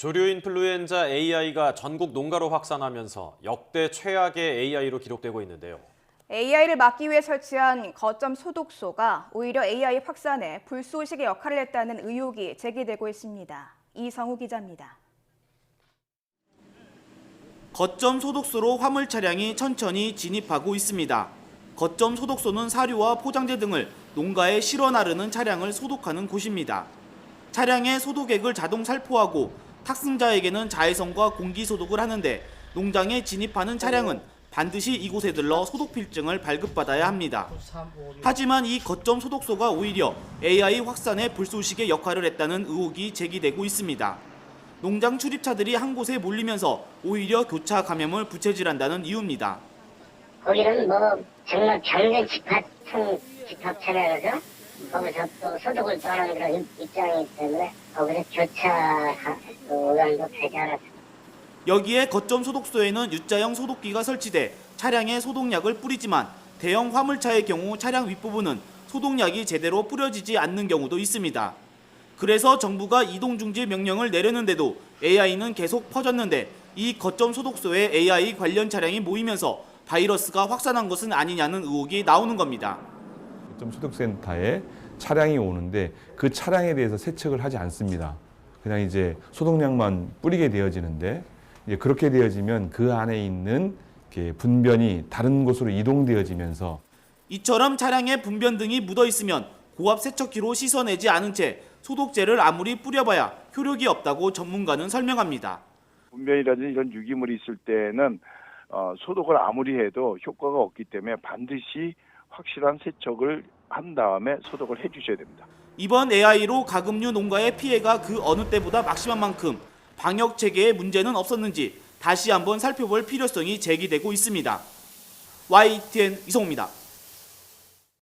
조류 인플루엔자 AI가 전국 농가로 확산하면서 역대 최악의 AI로 기록되고 있는데요. AI를 막기 위해 설치한 거점 소독소가 오히려 AI 확산에 불쏘시개 역할을 했다는 의혹이 제기되고 있습니다. 이성우 기자입니다. 거점 소독소로 화물 차량이 천천히 진입하고 있습니다. 거점 소독소는 사료와 포장재 등을 농가에 실어 나르는 차량을 소독하는 곳입니다. 차량의 소독액을 자동 살포하고 탁승자에게는 자외선과 공기 소독을 하는데 농장에 진입하는 차량은 반드시 이곳에 들러 소독 필증을 발급받아야 합니다. 하지만 이 거점 소독소가 오히려 AI 확산의 불쏘시개 역할을 했다는 의혹이 제기되고 있습니다. 농장 출입차들이 한 곳에 몰리면서 오히려 교차 감염을 부채질한다는 이유입니다. 거기는 뭐 정말 경제 집합 층 집합 차량이죠. 거기서 또 소득을 떠나는 그런 입- 입장이기 때문에 거기서 교차 여기에 거점 소독소에는 U자형 소독기가 설치돼 차량에 소독약을 뿌리지만 대형 화물차의 경우 차량 윗부분은 소독약이 제대로 뿌려지지 않는 경우도 있습니다. 그래서 정부가 이동 중지 명령을 내렸는데도 AI는 계속 퍼졌는데 이 거점 소독소에 AI 관련 차량이 모이면서 바이러스가 확산한 것은 아니냐는 의혹이 나오는 겁니다. 점 소독센터에 차량이 오는데 그 차량에 대해서 세척을 하지 않습니다. 그냥 이제 소독약만 뿌리게 되어지는데 이제 그렇게 되어지면 그 안에 있는 분변이 다른 곳으로 이동되어지면서 이처럼 차량에 분변 등이 묻어 있으면 고압 세척기로 씻어내지 않은 채 소독제를 아무리 뿌려봐야 효력이 없다고 전문가는 설명합니다. 분변이라든지 이런 유기물이 있을 때는 어, 소독을 아무리 해도 효과가 없기 때문에 반드시 확실한 세척을 한 다음에 소독을 해주셔야 됩니다. 이번 AI로 가금류 농가의 피해가 그 어느 때보다 막심한 만큼 방역 체계에 문제는 없었는지 다시 한번 살펴볼 필요성이 제기되고 있습니다. YTN 이성우입니다.